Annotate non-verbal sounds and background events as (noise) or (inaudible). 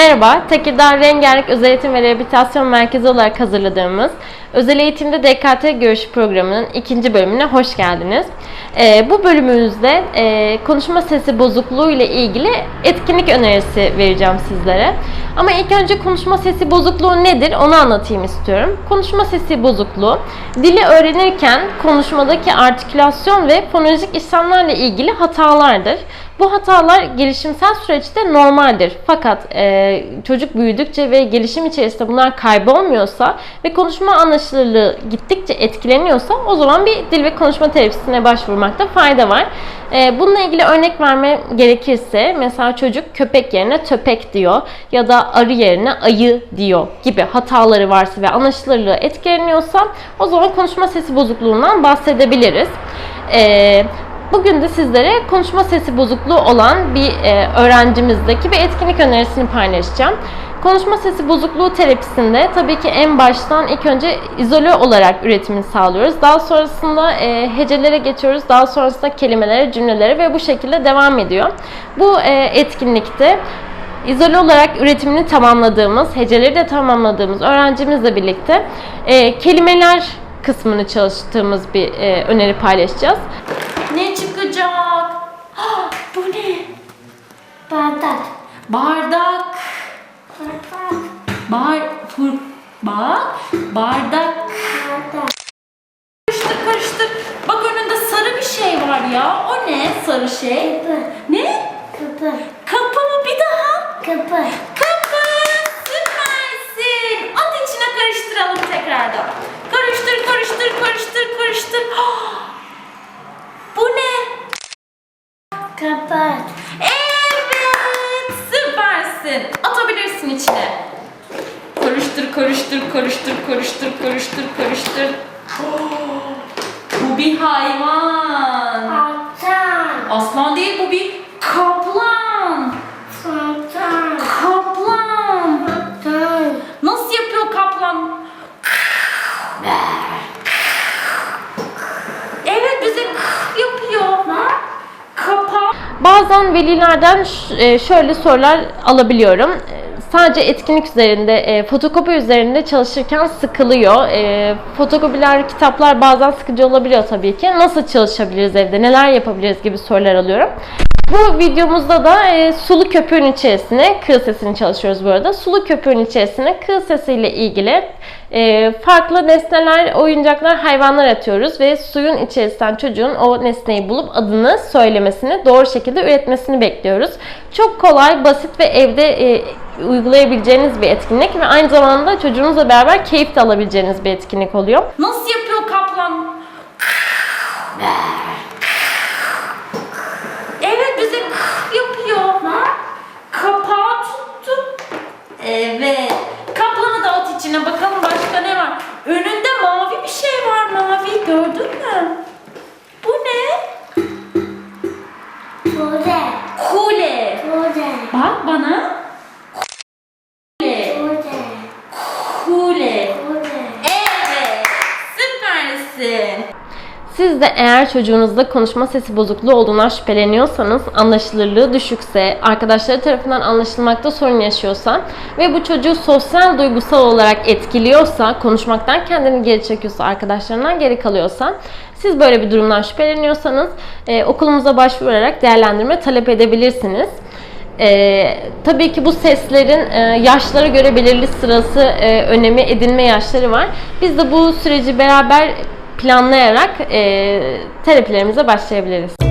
Merhaba, Tekirdağ Rengarenk Özel ve Rehabilitasyon Merkezi olarak hazırladığımız Özel Eğitimde DKT Görüşü programının ikinci bölümüne hoş geldiniz. Ee, bu bölümümüzde e, konuşma sesi bozukluğu ile ilgili etkinlik önerisi vereceğim sizlere. Ama ilk önce konuşma sesi bozukluğu nedir onu anlatayım istiyorum. Konuşma sesi bozukluğu, dili öğrenirken konuşmadaki artikülasyon ve fonolojik işlemlerle ilgili hatalardır. Bu hatalar gelişimsel süreçte normaldir. Fakat e, çocuk büyüdükçe ve gelişim içerisinde bunlar kaybolmuyorsa ve konuşma anlaşılırlığı gittikçe etkileniyorsa o zaman bir dil ve konuşma terapisine başvurmakta fayda var. E, bununla ilgili örnek verme gerekirse mesela çocuk köpek yerine töpek diyor ya da arı yerine ayı diyor gibi hataları varsa ve anlaşılırlığı etkileniyorsa o zaman konuşma sesi bozukluğundan bahsedebiliriz. Bugün de sizlere konuşma sesi bozukluğu olan bir e, öğrencimizdeki bir etkinlik önerisini paylaşacağım. Konuşma sesi bozukluğu terapisinde tabii ki en baştan ilk önce izole olarak üretimini sağlıyoruz. Daha sonrasında e, hecelere geçiyoruz. Daha sonrasında kelimelere, cümlelere ve bu şekilde devam ediyor. Bu e, etkinlikte İzole olarak üretimini tamamladığımız, heceleri de tamamladığımız öğrencimizle birlikte e, kelimeler kısmını çalıştığımız bir e, öneri paylaşacağız. Ne çıkacak? Ah, bu ne? Bardak. Bardak. Bardak. Bar, fur, bak, bardak. Bardak. Karıştır karıştır. Bak önünde sarı bir şey var ya. O ne sarı şey? Kapı. Ne? Kapı. Kapı mı bir daha? Kapı. Kapı. Süpersin. At içine karıştıralım tekrardan. Karıştır karıştır karıştır karıştır. (gasps) Bu ne? Kapat. İçine. Karıştır, karıştır, karıştır, karıştır, karıştır, karıştır. Oh, bu bir hayvan. Atan. Aslan değil, bu bir kaplan. Atan. Kaplan. Atan. Nasıl yapıyor kaplan? Evet, bize yapıyor. Kapak. Bazen velilerden e, şöyle sorular alabiliyorum. Sadece etkinlik üzerinde, e, fotokopi üzerinde çalışırken sıkılıyor. E, Fotokopiler, kitaplar bazen sıkıcı olabiliyor tabii ki. Nasıl çalışabiliriz evde, neler yapabiliriz gibi sorular alıyorum. Bu videomuzda da e, sulu köpüğün içerisine, kığ sesini çalışıyoruz bu arada. Sulu köpüğün içerisine kığ sesiyle ilgili e, farklı nesneler, oyuncaklar, hayvanlar atıyoruz ve suyun içerisinden çocuğun o nesneyi bulup adını söylemesini, doğru şekilde üretmesini bekliyoruz. Çok kolay, basit ve evde e, uygulayabileceğiniz bir etkinlik ve aynı zamanda çocuğunuzla beraber keyif de alabileceğiniz bir etkinlik oluyor. Nasıl yapıyor kaplan? Evet bize yapıyor. Kapağı tuttu. Evet. Kaplanı da at içine bakalım başka ne var. Önünde mavi bir şey var mavi gördün mü? Bu ne? Burada. Kule. Burada. Bak bana. Kule. Burada. Kule. Burada. Evet. Süpersin. Siz de eğer çocuğunuzda konuşma sesi bozukluğu olduğundan şüpheleniyorsanız, anlaşılırlığı düşükse, arkadaşları tarafından anlaşılmakta sorun yaşıyorsa ve bu çocuğu sosyal duygusal olarak etkiliyorsa, konuşmaktan kendini geri çekiyorsa, arkadaşlarından geri kalıyorsa, siz böyle bir durumdan şüpheleniyorsanız e, okulumuza başvurarak değerlendirme talep edebilirsiniz. Ee, tabii ki bu seslerin e, yaşlara göre belirli sırası, e, önemi, edinme yaşları var. Biz de bu süreci beraber planlayarak e, terapilerimize başlayabiliriz.